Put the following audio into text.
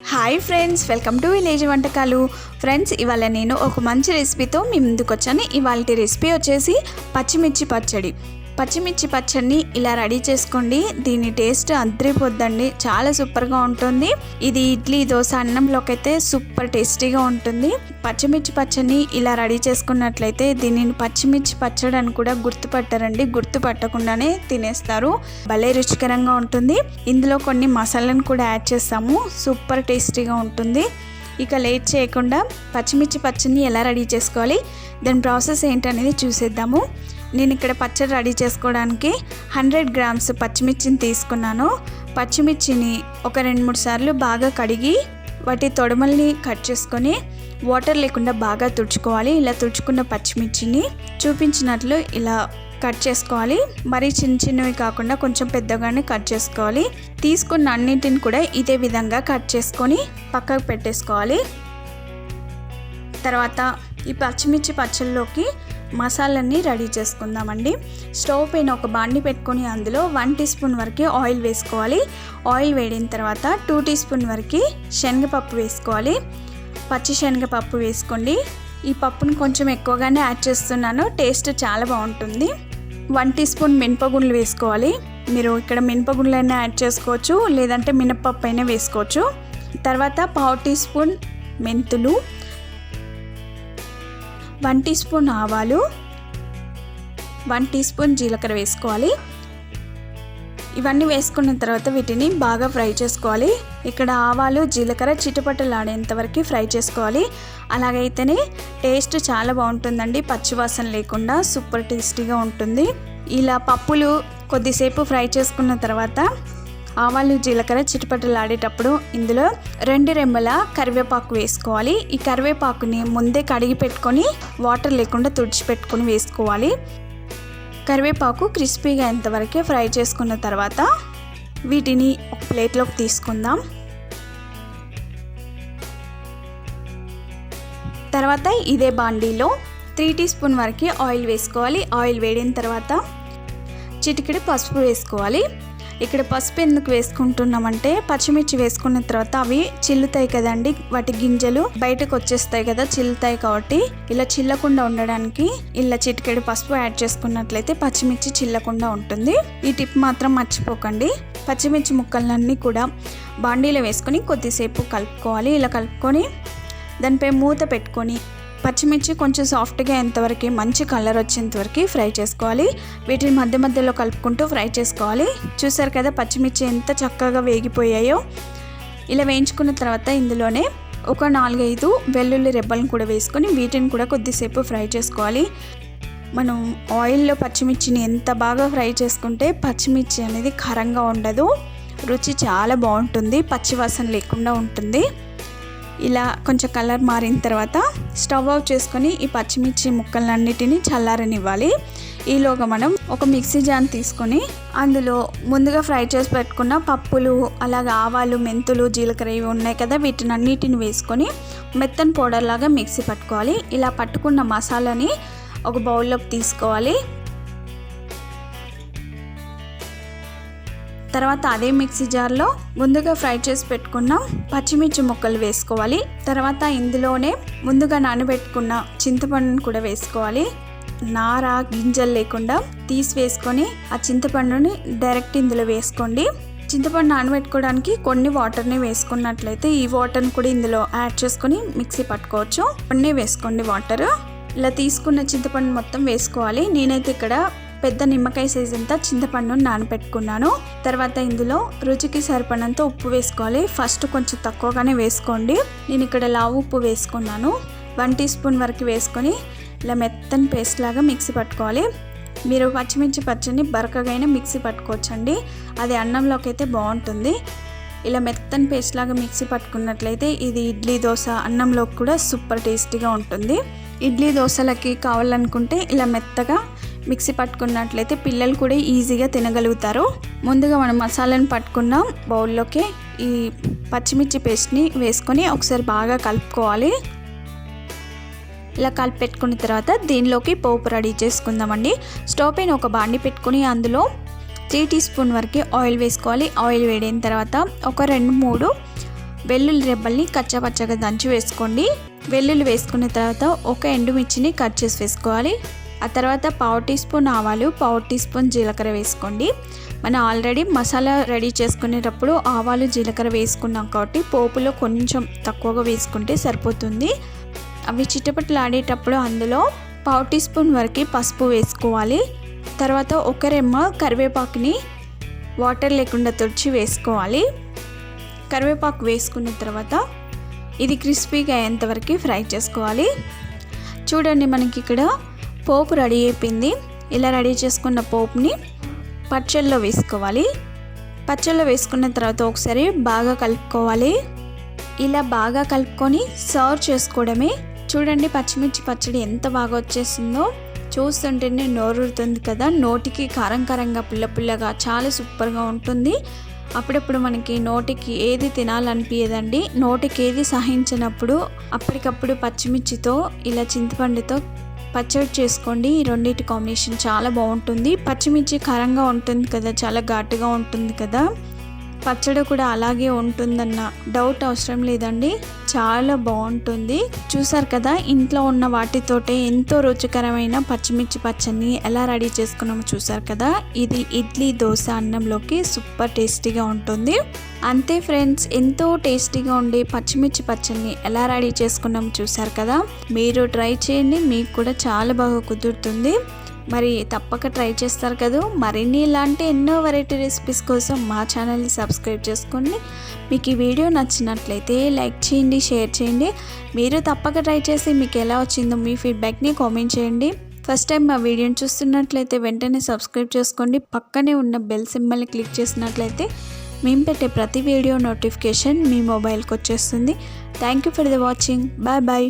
Hi friends welcome to village వంటకాలు friends ఇవాళ నేను ఒక మంచి రెసిపీతో మీ ముందుకు వచ్చాను ఇవాళ రెసిపీ వచ్చేసి పచ్చిమిర్చి పచ్చడి. పచ్చిమిర్చి పచ్చడిని ఇలా రెడీ చేసుకోండి. దీని టేస్ట్ అద్దరిపోద్దండి. చాలా సూపర్గా ఉంటుంది. ఇది ఇడ్లీ దోశ అన్నంలోకి అయితే సూపర్ టేస్టీగా ఉంటుంది. పచ్చిమిర్చి పచ్చడిని ఇలా రెడీ చేసుకున్నట్లయితే దీనిని పచ్చిమిర్చి పచ్చడి అని కూడా గుర్తుపట్టారండి. గుర్తుపట్టకుండానే తినేస్తారు. భలే రుచికరంగా ఉంటుంది. ఇందులో కొన్ని మసాలాను కూడా యాడ్ చేస్తాము. సూపర్ టేస్టీగా ఉంటుంది. ఇక లేట్ చేయకుండా పచ్చిమిర్చి పచ్చడిని ఎలా రెడీ చేసుకోవాలి? దాని ప్రాసెస్ ఏంటనేది చూసేద్దాము. నేను ఇక్కడ పచ్చడి రెడీ చేసుకోవడానికి హండ్రెడ్ గ్రామ్స్ పచ్చిమిర్చిని తీసుకున్నాను. పచ్చిమిర్చిని ఒక రెండు మూడు సార్లు బాగా కడిగి వాటి తొడమల్ని కట్ చేసుకొని వాటర్ లేకుండా బాగా తుడుచుకోవాలి. ఇలా తుడుచుకున్న పచ్చిమిర్చిని చూపించినట్లు ఇలా కట్ చేసుకోవాలి. మరీ చిన్న చిన్నవి కాకుండా కొంచెం పెద్దగానే కట్ చేసుకోవాలి. తీసుకున్న అన్నింటిని కూడా ఇదే విధంగా కట్ చేసుకొని పక్కకు పెట్టేసుకోవాలి. తర్వాత ఈ పచ్చిమిర్చి పచ్చళ్ళలోకి మసాలన్నీ రెడీ చేసుకుందామండి. స్టవ్ పైన ఒక బాండి పెట్టుకొని అందులో వన్ టీ స్పూన్ వరకు ఆయిల్ వేసుకోవాలి. ఆయిల్ వేడిన తర్వాత టూ టీ స్పూన్ వరకు శనగపప్పు వేసుకోవాలి. పచ్చి శనగపప్పు వేసుకోండి. ఈ పప్పును కొంచెం ఎక్కువగానే యాడ్ చేస్తున్నాను. టేస్ట్ చాలా బాగుంటుంది. వన్ టీ స్పూన్ మినపగుండ్లు వేసుకోవాలి. మీరు ఇక్కడ మినపగుండ్లైనా యాడ్ చేసుకోవచ్చు లేదంటే మినపప్పు అయినా వేసుకోవచ్చు. తర్వాత పావు టీ స్పూన్ మెంతులు వన్ టీ స్పూన్ ఆవాలు వన్ టీ స్పూన్ జీలకర్ర వేసుకోవాలి. ఇవన్నీ వేసుకున్న తర్వాత వీటిని బాగా ఫ్రై చేసుకోవాలి. ఇక్కడ ఆవాలు జీలకర్ర చిటపటలాడేంత వరకు ఫ్రై చేసుకోవాలి. అలాగైతేనే టేస్ట్ చాలా బాగుంటుందండి. పచ్చివాసన లేకుండా సూపర్ టేస్టీగా ఉంటుంది. ఇలా పప్పులు కొద్దిసేపు ఫ్రై చేసుకున్న తర్వాత ఆవాలు జీలకర్ర చిటపటలాడేటప్పుడు ఇందులో రెండు రెమ్మల కరివేపాకు వేసుకోవాలి. ఈ కరివేపాకుని ముందే కడిగి పెట్టుకొని వాటర్ లేకుండా తుడిచిపెట్టుకొని వేసుకోవాలి. కరివేపాకు క్రిస్పీగా ఎంతవరకే ఫ్రై చేసుకున్న తర్వాత వీటిని ఒక ప్లేట్లోకి తీసుకుందాం. తర్వాత ఇదే బాండీలో త్రీ టీ స్పూన్ వరకు ఆయిల్ వేసుకోవాలి. ఆయిల్ వేడిన తర్వాత చిటికెడు పసుపు వేసుకోవాలి. ఇక్కడ పసుపు ఎందుకు వేసుకుంటున్నామంటే పచ్చిమిర్చి వేసుకున్న తర్వాత అవి చిల్లుతాయి కదండి. వాటి గింజలు బయటకు వచ్చేస్తాయి కదా చిల్లుతాయి కాబట్టి ఇలా చిల్లకుండా ఉండడానికి ఇలా చిటికెడు పసుపు యాడ్ చేసుకున్నట్లయితే పచ్చిమిర్చి చిల్లకుండా ఉంటుంది. ఈ టిప్ మాత్రం మర్చిపోకండి. పచ్చిమిర్చి ముక్కలన్నీ కూడా బాండీలో వేసుకొని కొద్దిసేపు కలుపుకోవాలి. ఇలా కలుపుకొని దానిపై మూత పెట్టుకొని పచ్చిమిర్చి కొంచెం సాఫ్ట్గా ఎంతవరకు మంచి కలర్ వచ్చేంతవరకు ఫ్రై చేసుకోవాలి. వీటిని మధ్య మధ్యలో కలుపుకుంటూ ఫ్రై చేసుకోవాలి. చూసారు కదా పచ్చిమిర్చి ఎంత చక్కగా వేగిపోయాయో? ఇలా వేయించుకున్న తర్వాత ఇందులోనే ఒక నాలుగైదు వెల్లుల్లి రెబ్బలను కూడా వేసుకొని వీటిని కూడా కొద్దిసేపు ఫ్రై చేసుకోవాలి. మనం ఆయిల్లో పచ్చిమిర్చిని ఎంత బాగా ఫ్రై చేసుకుంటే పచ్చిమిర్చి అనేది ఖరంగా ఉండదు. రుచి చాలా బాగుంటుంది. పచ్చివాసన లేకుండా ఉంటుంది. ఇలా కొంచెం కలర్ మారిన తర్వాత స్టవ్ ఆఫ్ చేసుకొని ఈ పచ్చిమిర్చి ముక్కలన్నిటిని చల్లారనివ్వాలి. ఈలోగా మనం ఒక మిక్సీ జాన్ తీసుకొని అందులో ముందుగా ఫ్రై చేసి పెట్టుకున్న పప్పులు అలాగే ఆవాలు మెంతులు జీలకర్ర ఇవి ఉన్నాయి కదా వీటిని అన్నిటిని వేసుకొని మెత్తని పౌడర్ లాగా మిక్సీ పట్టుకోవాలి. ఇలా పట్టుకున్న మసాలాని ఒక బౌల్లోకి తీసుకోవాలి. తర్వాత అదే మిక్సీ జార్లో ముందుగా ఫ్రై చేసి పెట్టుకున్న పచ్చిమిర్చి ముక్కలు వేసుకోవాలి. తర్వాత ఇందులోనే ముందుగా నానబెట్టుకున్న చింతపండును కూడా వేసుకోవాలి. నార గింజలు లేకుండా తీసి వేసుకొని ఆ చింతపండుని డైరెక్ట్ ఇందులో వేసుకోండి. చింతపండు నానబెట్టుకోవడానికి కొన్ని వాటర్ని వేసుకున్నట్లయితే ఈ వాటర్ని కూడా ఇందులో యాడ్ చేసుకొని మిక్సీ పట్టుకోవచ్చు. కొన్ని వేసుకోండి వాటర్. ఇలా తీసుకున్న చింతపండు మొత్తం వేసుకోవాలి. నేనైతే ఇక్కడ పెద్ద నిమ్మకాయ సైజ్ అంతా చింతపండును నానబెట్టుకున్నాను తర్వాత ఇందులో రుచికి సరిపడినంత ఉప్పు వేసుకోవాలి. ఫస్ట్ కొంచెం తక్కువగానే వేసుకోండి. నేను ఇక్కడ లావు ఉప్పు వేసుకున్నాను. వన్ టీ స్పూన్ వరకు వేసుకొని ఇలా మెత్తని పేస్ట్ లాగా మిక్సీ పట్టుకోవాలి. మీరు పచ్చిమిర్చి పచ్చని బరకగైనా మిక్సీ పట్టుకోవచ్చండి. అది అన్నంలోకి అయితే బాగుంటుంది. ఇలా మెత్తని పేస్ట్ లాగా మిక్సీ పట్టుకున్నట్లయితే ఇది ఇడ్లీ దోశ అన్నంలోకి కూడా సూపర్ టేస్టీగా ఉంటుంది. ఇడ్లీ దోశలకి కావాలనుకుంటే ఇలా మెత్తగా మిక్సీ పట్టుకున్నట్లయితే పిల్లలు కూడా ఈజీగా తినగలుగుతారు. ముందుగా మనం మసాలాను పట్టుకున్న. బౌల్లోకి ఈ పచ్చిమిర్చి పేస్ట్ని వేసుకొని ఒకసారి బాగా కలుపుకోవాలి. ఇలా కలిపి పెట్టుకున్న తర్వాత దీనిలోకి పోపు రెడీ చేసుకుందామండి. స్టవ్ పైన ఒక బాండి పెట్టుకుని అందులో త్రీ టీ స్పూన్ వరకు ఆయిల్ వేసుకోవాలి. ఆయిల్ వేడిన తర్వాత ఒక రెండు మూడు వెల్లుల్లి రెబ్బల్ని కచ్చపచ్చగా దంచి వేసుకోండి. వెల్లుల్లి వేసుకున్న తర్వాత ఒక ఎండుమిర్చిని కట్ చేసి వేసుకోవాలి. ఆ తర్వాత పావు టీ స్పూన్ ఆవాలు పావు టీ స్పూన్ జీలకర్ర వేసుకోండి. మనం ఆల్రెడీ మసాలా రెడీ చేసుకునేటప్పుడు ఆవాలు జీలకర్ర వేసుకున్నాం కాబట్టి పోపులో కొంచెం తక్కువగా వేసుకుంటే సరిపోతుంది. అవి చిట్టపట్లాడేటప్పుడు అందులో పావు టీ స్పూన్ వరకు పసుపు వేసుకోవాలి. తర్వాత ఒక రెమ్మ కరివేపాకుని వాటర్ లేకుండా తుడిచి వేసుకోవాలి. కరివేపాకు వేసుకున్న తర్వాత ఇది క్రిస్పీగా అయ్యేంతవరకు ఫ్రై చేసుకోవాలి. చూడండి మనకి ఇక్కడ పోపు రెడీ అయిపోయింది. ఇలా రెడీ చేసుకున్న పోపుని పచ్చళ్ళలో వేసుకోవాలి. పచ్చళ్ళలో వేసుకున్న తర్వాత ఒకసారి బాగా కలుపుకోవాలి. ఇలా బాగా కలుపుకొని సర్వ్ చేసుకోవడమే. చూడండి పచ్చిమిర్చి పచ్చడి ఎంత బాగా వచ్చేసిందో. చూస్తుంటేనే నోరుతుంది కదా. నోటికి కారం కారంగా పుల్ల పుల్లగా చాలా సూపర్గా ఉంటుంది. అప్పుడప్పుడు మనకి నోటికి ఏది తినాలనిపించదండి నోటికి ఏది సహించినప్పుడు అప్పటికప్పుడు పచ్చిమిర్చితో ఇలా చింతపండుతో పచ్చడి చేసుకోండి. ఈ రెండింటి కాంబినేషన్ చాలా బాగుంటుంది. పచ్చిమిర్చి కారంగా ఉంటుంది కదా చాలా ఘాటుగా ఉంటుంది కదా. పచ్చడి కూడా అలాగే ఉంటుందన్న డౌట్ అవసరం లేదండి. చాలా బాగుంటుంది. చూసారు కదా ఇంట్లో ఉన్న వాటితోటే ఎంతో రుచికరమైన పచ్చిమిర్చి పచ్చడిని ఎలా రెడీ చేసుకున్నామో చూసారు కదా. ఇది ఇడ్లీ దోశ అన్నంలోకి సూపర్ టేస్టీగా ఉంటుంది. అంతే ఫ్రెండ్స్ ఎంతో టేస్టీగా ఉండే పచ్చిమిర్చి పచ్చడిని ఎలా రెడీ చేసుకున్నామో చూసారు కదా. మీరు ట్రై చేయండి మీకు కూడా చాలా బాగా కుదురుతుంది. మరి తప్పక ట్రై చేస్తారు కదా. మరిన్ని ఇలాంటి ఎన్నో వెరైటీ రెసిపీస్ కోసం మా ఛానల్ని సబ్స్క్రైబ్ చేసుకోండి మీకు ఈ వీడియో నచ్చినట్లయితే లైక్ చేయండి షేర్ చేయండి. మీరు తప్పక ట్రై చేసి మీకు ఎలా వచ్చిందో మీ ఫీడ్బ్యాక్ని కామెంట్ చేయండి. ఫస్ట్ టైం మా వీడియోని చూస్తున్నట్లయితే వెంటనే సబ్స్క్రైబ్ చేసుకోండి. పక్కనే ఉన్న బెల్ సింబల్ని క్లిక్ చేసినట్లయితే మేము పెట్టే ప్రతి వీడియో నోటిఫికేషన్ మీ మొబైల్కి వచ్చేస్తుంది. Thank you for the watching bye bye